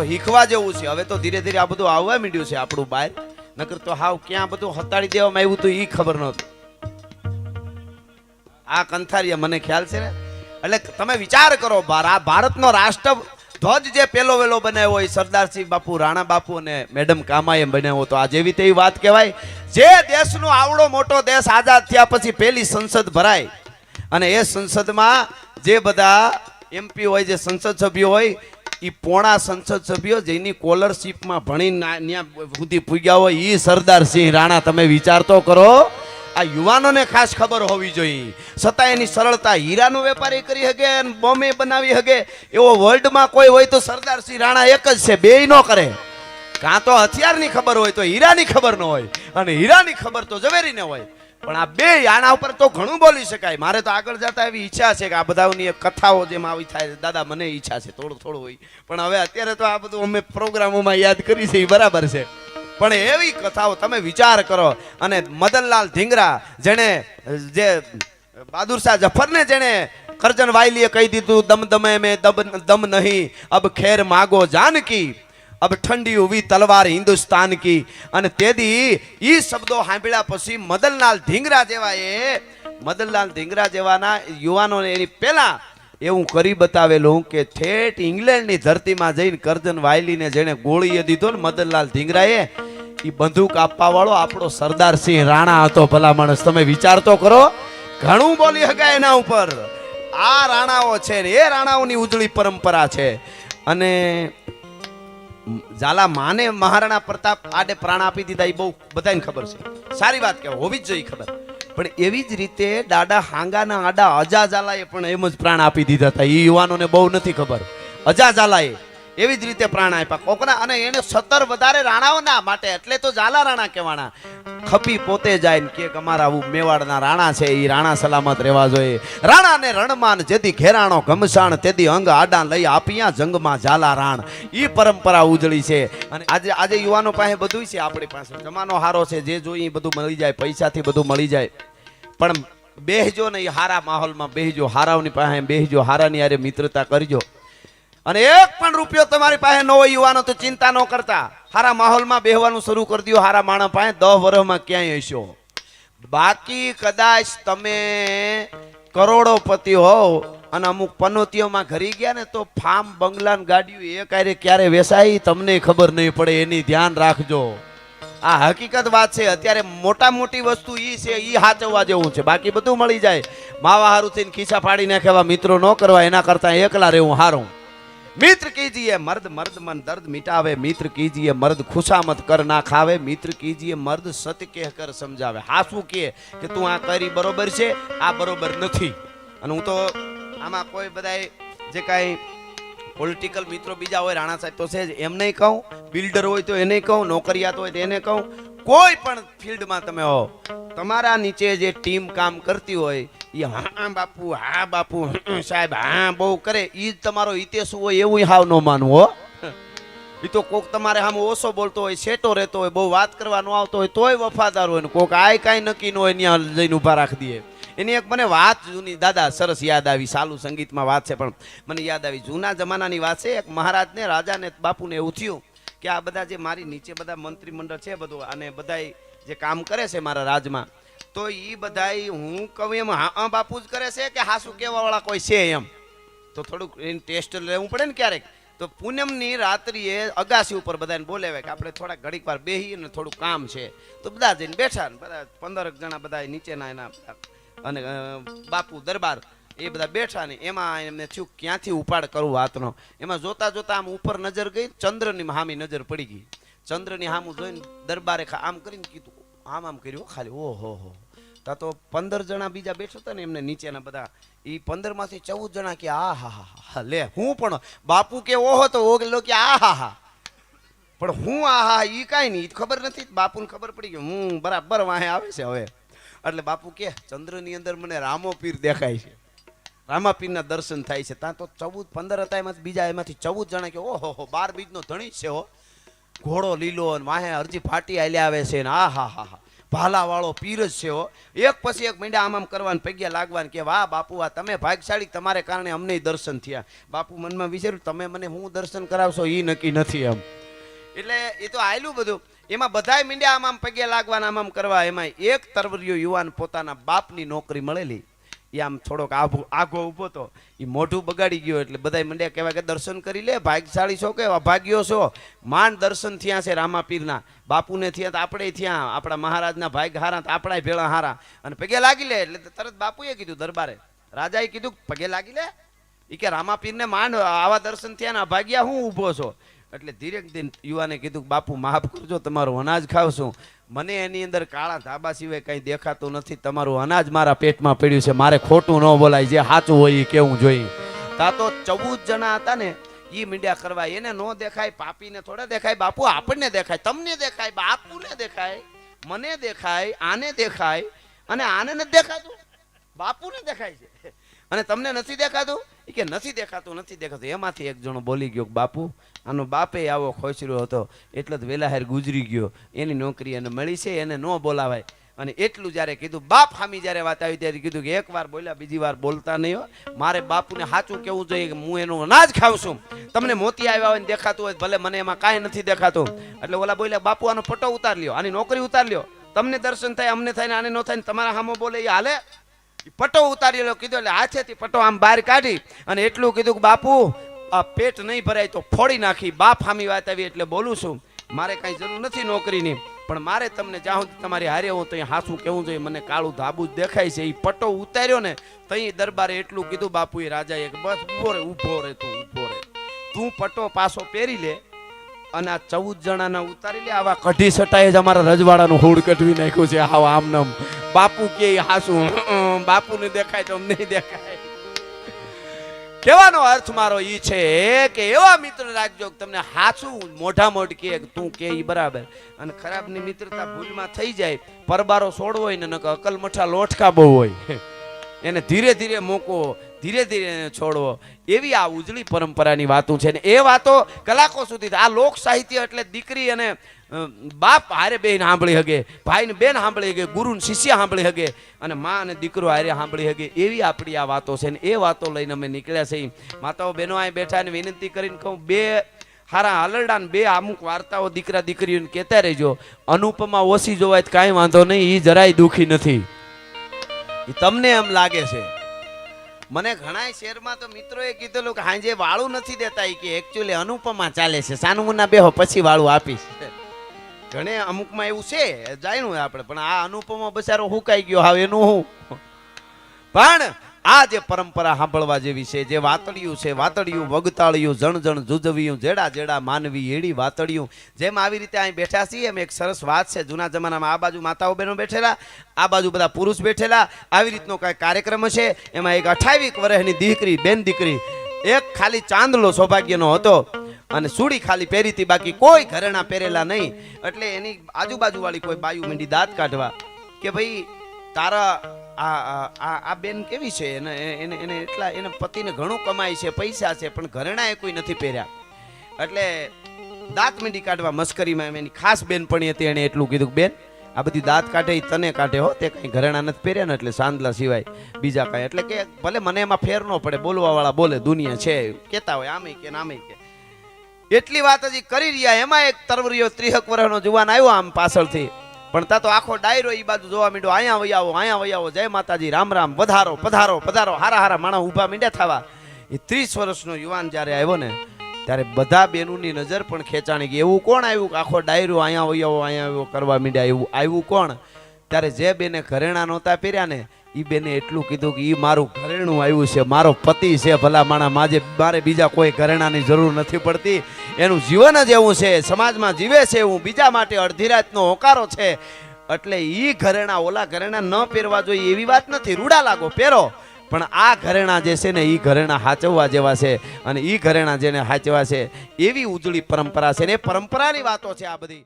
તો શીખવા જેવું છે. હવે તો ધીરે ધીરે આ બધું આવવા માંડ્યું છે આપણું બહાર નકર તો હાવ ક્યાં બધું હતાડી દેવામાં આવ્યું હતું એ ખબર નહોતું. આ કંથારિયા મને ખ્યાલ છે ને? એટલે તમે વિચાર કરો આ ભારતનો રાષ્ટ્ર ધ્વજ જે પેલો વેલો બનાવ્યો હોય સરદારસિંહ બાપુ, રાણા બાપુ અને મેડમ કામાએ બનાવ્યો તો આ જેવી તેવી વાત કહેવાય. જે દેશનો આવડો મોટો દેશ આઝાદ થયા પછી પહેલી સંસદ ભરાય. અને એ સંસદમાં જે બધા એમપી હોય, જે સંસદ સભ્યો હોય એ પોણા સંસદ સભ્યો જેની કોલરશીપમાં ભણીને ત્યાં સુધી પૂગ્યા હોય એ સરદારસિંહ રાણા. તમે વિચાર તો કરો, આ યુવાનોને ખાસ ખબર હોવી જોઈએ. છતાં એની સરળતા હીરાનો વેપારી કરી શકે અને બોમ્બે બનાવી શકે એવો વર્લ્ડમાં કોઈ હોય તો સરદારસિંહ રાણા એક જ છે, બેય નો કરે. કાં તો હથિયારની ખબર હોય તો હીરાની ખબર ન હોય અને હીરાની ખબર તો ઝવેરીને હોય. પણ આ બે આના ઉપર તો ઘણું બોલી શકાય. મારે તો આગળ જતા એવી ઈચ્છા છે કે આ બધાની કથાઓ જેમ આવી થાય દાદા, મને ઈચ્છા છે, થોડું થોડું હોય. પણ હવે અત્યારે તો આ બધું અમે પ્રોગ્રામોમાં યાદ કરી છે એ બરાબર છે. પણ એવી કથાઓ તમે વિચાર કરો. અને મદનલાલ ધીંગરા જેણે જે, બહાદુર શાહ જફરને જેણે કરજણ વાયલીએ કહી દીધું, દમ દમે મેં દમ દમ નહીં, અબ ખેર માગો જાનકી. અબ ઠંડી હુવી તલવાર હિન્દુસ્તાન કી અને તેદી ઈ શબ્દો સાંભળ્યા પછી મદનલાલ ધીંગરા જેવા એ, મદનલાલ ધીંગરા જેવાના યુવાનોને એની પહેલા એવું કરી બતાવેલું કે ઠેઠ ઇંગ્લેન્ડની ધરતીમાં જઈને કરજન વાયલીને જેણે ગોળીએ દીધો ને મદનલાલ ધીંગરાએ એ બંદૂક આપવા વાળો આપણો સરદારસિંહ રાણા હતો ભલા માણસ. તમે વિચાર તો કરો, ઘણું બોલી શકાય એના ઉપર. આ રાણાઓ છે ને, એ રાણાઓની ઉજળી પરંપરા છે. અને ઝાલા માને મહારાણા પ્રતાપ આડે પ્રાણ આપી દીધા એ બહુ બધાને ખબર છે. સારી વાત કે હોવી જ જોઈએ ખબર. પણ એવી જ રીતે દાડા હાંગાના આડા અજા ઝાલાએ પણ એમ જ પ્રાણ આપી દીધા હતા. એ યુવાનોને બહુ નથી ખબર. અજા ઝાલાએ એવી જ રીતે પ્રાણ આપ્યા. કોકના અને એને સતર વધારે રાણાઓના માટે, એટલે તો ઝાલા રાણા કહેવાના. ખપી પોતે જાય ને કે અમારા આવું મેવાડના રાણા છે એ રાણા સલામત રહેવા જોઈએ. રાણાને રણમાન જેથી ઘેરાણો ઘમસાણ, તેથી અંગ આડા લઈ આપિયા જંગમાં ઝાલા રાણ. ઈ પરંપરા ઉજળી છે. અને આજે આજે યુવાનો પાસે બધું છે આપણી પાસે. જમાનો હારો છે, જે જોઈએ એ બધું મળી જાય, પૈસાથી બધું મળી જાય. પણ બેહજો ને એ હારા માહોલમાં બેહજો, હારાઓની પાસે બેહજો, હારાની હારે મિત્રતા કરજો. અને એક પણ રૂપિયો તમારી પાસે ન હોય યુવાનો, તો ચિંતા ન કરતા. હારા માહોલમાં બેહવાનું શરૂ કરી દો હારા માણસ પાસે દસ વર્ષમાં ક્યાંય હશો. બાકી કદાચ તમે કરોડોપતિ હોવ અને અમુક પનોતીઓમાં ઘરી ગયા ને, તો ફાર્મ બંગલા ગાડીઓ એ ક્યારે ક્યારે વેસાય તમને ખબર નહીં પડે. એની ધ્યાન રાખજો. આ હકીકત વાત છે. અત્યારે મોટા મોટી વસ્તુ ઈ છે, ઈ હાચવવા જેવું છે. બાકી બધું મળી જાય. માવા હારું થઈને ખીસા ફાડી નાખેવા મિત્રો ન કરવા. એના કરતા એકલા રહેવું હારું મિત્ર કીજીએ મર્દ મર્દ મન દર્દ મિટાવે. મિત્ર કીજીએ મર્દ ખુશામત કર ના ખાવે. મિત્ર કીજીએ મર્દ સત્ય કહ કર સમજાવે. હા, શું કહે? કે તું આ કરી બરોબર છે, આ બરોબર નથી. અને હું તો આમાં કોઈ બધાય જે કાંઈ પોલિટિકલ મિત્રો બીજા હોય, રાણા સાહેબ તો છે જ, એમ નહીં કહું. બિલ્ડર હોય તો એને કહું, નોકરિયાત હોય તો એને કહું. કોઈ પણ ફિલ્ડમાં તમે હો તમારા નીચે જે ટીમ કામ કરતી હોય એ હા બાપુ હા, બાપુ સાહેબ, હા, બહુ કરે. એ જ તમારો હિતેશ હોય એવું હાવ ન માનવું, હો. એ તો કોક તમારે આમ ઓછો બોલતો હોય સેટો રહેતો હોય, બહુ વાત કરવાનો આવતો હોય, તોય વફાદાર હોય ને કોક આય કાંઈ નક્કી ન હોય ત્યાં જઈને ઊભા રાખી દે એની એક મને વાત જૂની, દાદા, સરસ યાદ આવી, સાલું સંગીતમાં વાત છે, પણ મને યાદ આવી. જૂના જમાનાની વાત છે, એક મહારાજને, રાજાને, બાપુને એવું થયું કે આ બધા જે મારી નીચે બધા મંત્રીમંડળ છે બધું અને બધા જે કામ કરે છે મારા રાજમાં, તો એ બધા હું કહું એમ, હા બાપુ જ કરે છે કે હાસુ કેવા વાળા કોઈ છે એમ? તો થોડુંક એની ટેસ્ટ લેવું પડે ને ક્યારેક. તો પૂનમની રાત્રિએ અગાસી ઉપર બધાને બોલાવે કે આપણે થોડાક ઘડીક વાર બેહી અને થોડું કામ છે. તો બધા જઈને બેઠા ને બધા પંદરક જણા બધા નીચેના એના, અને બાપુ દરબાર એ બધા બેઠા ને, એમાં એમને થયું ક્યાંથી ઉપાડ કરું વાતનો? એમાં જોતા જોતા આમ ઉપર નજર ગઈ ચંદ્રની હામી નજર પડી ગઈ. ચંદ્રની હામું જોઈને દરબારે આમ કરીને કીધું, આમ આમ કર્યું ખાલી ઓહો હો તા તો પંદર જણા બીજા બેઠા હતા ને, એમને નીચેના બધા એ પંદરમાંથી ચૌદ જણા કે, આ હા હા હા લે, હું પણ બાપુ કે ઓહો તો ઓગલો કે, આ હા હા. પણ હું આ હા એ કાંઈ નહીં ખબર નથી, બાપુને ખબર પડી ગઈ, હું બરાબર વાહે આવે છે હવે. એટલે બાપુ કે, ચંદ્રની અંદર મને રામો પીર દેખાય છે. રામા પીરના દર્શન થાય છે. ત્યાં તો ચૌદ, પંદર હતા એમાંથી, બીજા એમાંથી ચૌદ જણા કે, ઓહો, હો બાર બીજનો ધણી છે હો. ઘોડો લીલો અને માહે અરજી ફાટી આલ્યા આવે છે ને, આ, હા હા હા. ભાલાવાળો પીર જ છે હો. એક પછી એક મીંડા આમ આમ કરવાને પગ્યા લાગવાને કે, વાહ, બાપુ, આ તમે ભાગશાળી, તમારે કારણે અમને દર્શન થયા. બાપુ મનમાં વિચાર્યું, તમે મને હું દર્શન કરાવશો એ નક્કી નથી એમ. એટલે એ તો આયલું બધું. એમાં બધાય મીંડ્યા આમ આમ પગે લાગવાના આમ આમ કરવા એમાં એક તરવરિયો યુવાન પોતાના બાપની નોકરી મળેલી. એ આમ થોડોક આભો, આઘો ઊભો તો. એ મોઢું બગાડી ગયો એટલે બધાય મંડ્યા કહેવાય કે દર્શન કરી લે ભાગશાળી છો કે ભાગ્યો છો? માંડ દર્શન થયા છે રામાપીરના. બાપુને થયા તો આપણે થયા. આપણા મહારાજના ભાગ હારા તો આપણા ભેળા હારા. અને પગે લાગી લે એટલે તરત બાપુએ કીધું દરબારે. રાજાએ કીધું, પગે લાગી લે. એ કે રામાપીરને માંડ આવા દર્શન થયા ને ભાગ્યા હું ઊભો છો? એટલે ધીરેક દિન યુવાને કીધું બાપુ, માફ કરજો, તમારું અનાજ ખાવશું મને એની અંદર કાળા ધાબા સિવાય કંઈ દેખાતું નથી. તમારું અનાજ મારા પેટમાં પડ્યું છે. મારે ખોટું ન બોલાય. જે સાચું હોય એ કેવું જોઈએ. તા તો ચૌદ જણા હતા ને એ મીંડ્યા કરવા. એને ન દેખાય, પાપીને થોડા દેખાય. બાપુ, આપણને દેખાય, તમને દેખાય, બાપુને દેખાય, મને દેખાય, આને દેખાય, અને આને નથી દેખાતું. બાપુને દેખાય છે. અને તમને નથી દેખાતું? કે નથી દેખાતું નથી દેખાતું. એમાંથી એક જણો બોલી ગયો બાપુ, આનો બાપે આવો ખોસર્યો હતો, એટલે જ વેલાહેર ગુજરી ગયો. એની નોકરી એને મળી છે, એને ન બોલાવાય. અને એટલું જ્યારે કીધું, બાપ હામી જ્યારે વાત આવી ત્યારે કીધું કે, એકવાર બોલ્યા, બીજી વાર બોલતા નહીં હો. મારે બાપુને સાચું કેવું જોઈએ કે હું એનું અનાજ ખાઉં છું. તમને મોતી આવ્યા હોય દેખાતું હોય ભલે મને એમાં કાંઈ નથી દેખાતું. એટલે ઓલા બોલ્યા, બાપુ, આનો ફોટો ઉતાર લ્યો, આની નોકરી ઉતાર લ્યો. તમને દર્શન થાય, અમને થાય ને આને ન થાય તમારા સામો બોલે એ હાલે? પટો ઉતારેલો કીધું એટલે હાથેથી પટો આમ બહાર કાઢી અને એટલું કીધું કે, બાપુ, આ પેટ નહીં ભરાય તો ફોડી નાખી. બાપ હામી વાત આવી એટલે બોલું છું. મારે કાંઈ જરૂર નથી નોકરીની, પણ મારે તમને સુધી તમારી હારે હું તો હાસું કેવું જોઈએ, મને કાળું ધાબુ જ દેખાય છે. એ પટો ઉતાર્યો ને, તઈ દરબારે એટલું કીધું બાપુએ રાજાએ કે બસ ઊભો રે ઊભો રે તું, ઊભો રે. તું પટો પાછો પહેરી લે અને આ ચૌદ જણાના ઉતારી લે. આવા કઢી સટાએ જ અમારા રજવાડાનું હોડ કઢવી નાખ્યું છે, આવા આમ બાપુ કે હાસું બાપુને દેખાય તો નહીં દેખાય. કહેવાનો અર્થ મારો એ છે કે એવા મિત્ર રાખજો તમને હાસું મોઢા મોઢ કે તું કે ઈ બરાબર. અને ખરાબની મિત્રતા ભૂલમાં થઈ જાય, પરબારો છોડવો હોય ને અકલ મઠા લોટકા બહુ હોય. એને ધીરે ધીરે મોકો, ધીરે ધીરે એને છોડવો. એવી આ ઉજળી પરંપરાની વાતો છે ને એ વાતો કલાકો સુધી આ લોક સાહિત્ય એટલે દીકરી અને બાપ હારે બેન સાંભળી હગે, ભાઈને બેન સાંભળી હગે, ગુરુને શિષ્ય સાંભળી હગે, અને માં અને દીકરો હારે સાંભળી હગે, એવી આપણી આ વાતો છે ને એ વાતો લઈને અમે નીકળ્યા છીએ. માતાઓ બહેનો અહીં બેઠા ને વિનંતી કરીને કહું, બે હારા હલરડા ને બે અમુક વાર્તાઓ દીકરા દીકરીઓને કહેતા રહેજો. અનુપમા ઓછી જોવાય કાંઈ વાંધો નહીં એ જરાય દુખી નથી. એ તમને એમ લાગે છે. મને ઘણા શહેરમાં તો મિત્રોએ કીધેલું કે હાંજે વાળું નથી દેતા એ કે એકચ્યુઅલી અનુપમા ચાલે છે. સાનુમુના બેહો, પછી વાળું આપીશ. ઘણે અમુકમાં એવું છે, જાણ્યું આપણે, પણ આ અનુપમા બચારો હુકાઈ ગયો, હવે એનું હું? પણ આ જે પરંપરા સાંભળવા જેવી છે, જે વાતડિયું છે વાતડિયું વગતાળિયું, જણ જણ જુજવ્યું, જેડા જેડા માનવી એડી વાતડિયું જેમ આવી રીતે અહીં બેઠા છીએ, એમ એક સરસ વાત છે. જૂના જમાનામાં આ બાજુ માતાઓ બહેનો બેઠેલા, આ બાજુ બધા પુરુષ બેઠેલા, આવી રીતનો કાંઈ કાર્યક્રમ છે એમાં એક અઠાવીસ વર્ષની દીકરી, બેન દીકરી, એક ખાલી ચાંદલો સૌભાગ્યનો હતો. અને સુડી ખાલી પહેરી હતી, બાકી કોઈ ઘરેણા પહેરેલા નહીં. એટલે એની આજુબાજુ વાળી કોઈ બાયુ મીંડી દાંત કાઢવા કે ભાઈ, તારા આ, આ- બેન કેવી છે? એને એને એટલા, એને પતિને ઘણું કમાય છે, પૈસા છે, પણ ઘરેણા એ કોઈ નથી પહેર્યા. એટલે દાંત મીંડી કાઢવા મસ્કરીમાં એની ખાસ બેન પણ હતી એણે એટલું કીધું બેન, આ બધી દાંત કાઢે તને કાઢે હો, તે કઈ ઘરેણા નથી પહેર્યા ને એટલે સાંદલા સિવાય બીજા કાંઈ. એટલે કે ભલે મને એમાં ફેર ન પડે બોલવા વાળા બોલે, દુનિયા છે. કહેતા હોય આમે કે નામે કે. એટલી વાત હજી કરી રહ્યા, એમાં એક તરવરીયો ત્રીહક વર્ષનો જુવાન આવ્યો આમ પાછળથી. પણ તા તો આખો ડાયરો એ બાજુ જોવા માંડ્યો, અહીંયા વહી આવો, અહીંયા વહી જય માતાજી, રામ રામ, વધારો, પધારો પધારો, હારા હારા માણસ ઊભા મીંડ્યા થવા. એ ત્રીસ વર્ષનો યુવાન જ્યારે આવ્યો ને, ત્યારે બધા બેનુની નજર પણ ખેંચાણી ગઈ. એવું કોણ આવ્યું કે આખો ડાયરો અહીંયા વહી અહીંયા આવ્યો કરવા માંડ્યા? એવું આવ્યું કોણ? ત્યારે જે બેને ઘરેણા નહોતા પહેર્યા ને ઈ બેને એટલું કીધું કે એ મારું ઘરેણું આવ્યું છે, મારો પતિ છે ભલા માણા માજે મારે બીજા કોઈ ઘરેણાની જરૂર નથી પડતી. એનું જીવન જ એવું છે, સમાજમાં જીવે છે એવું, બીજા માટે અડધી રાતનો હોકારો છે. એટલે એ ઘરેણા, ઓલા ઘરેણા ન પહેરવા જોઈએ એવી વાત નથી. રૂડા લાગો, પહેરો. પણ આ ઘરેણા જે છે ને એ ઘરેણા હાચવવા જેવા છે અને એ ઘરેણા જેને હાચવા છે, એવી ઉજળી પરંપરા છે ને, એ પરંપરાની વાતો છે આ બધી.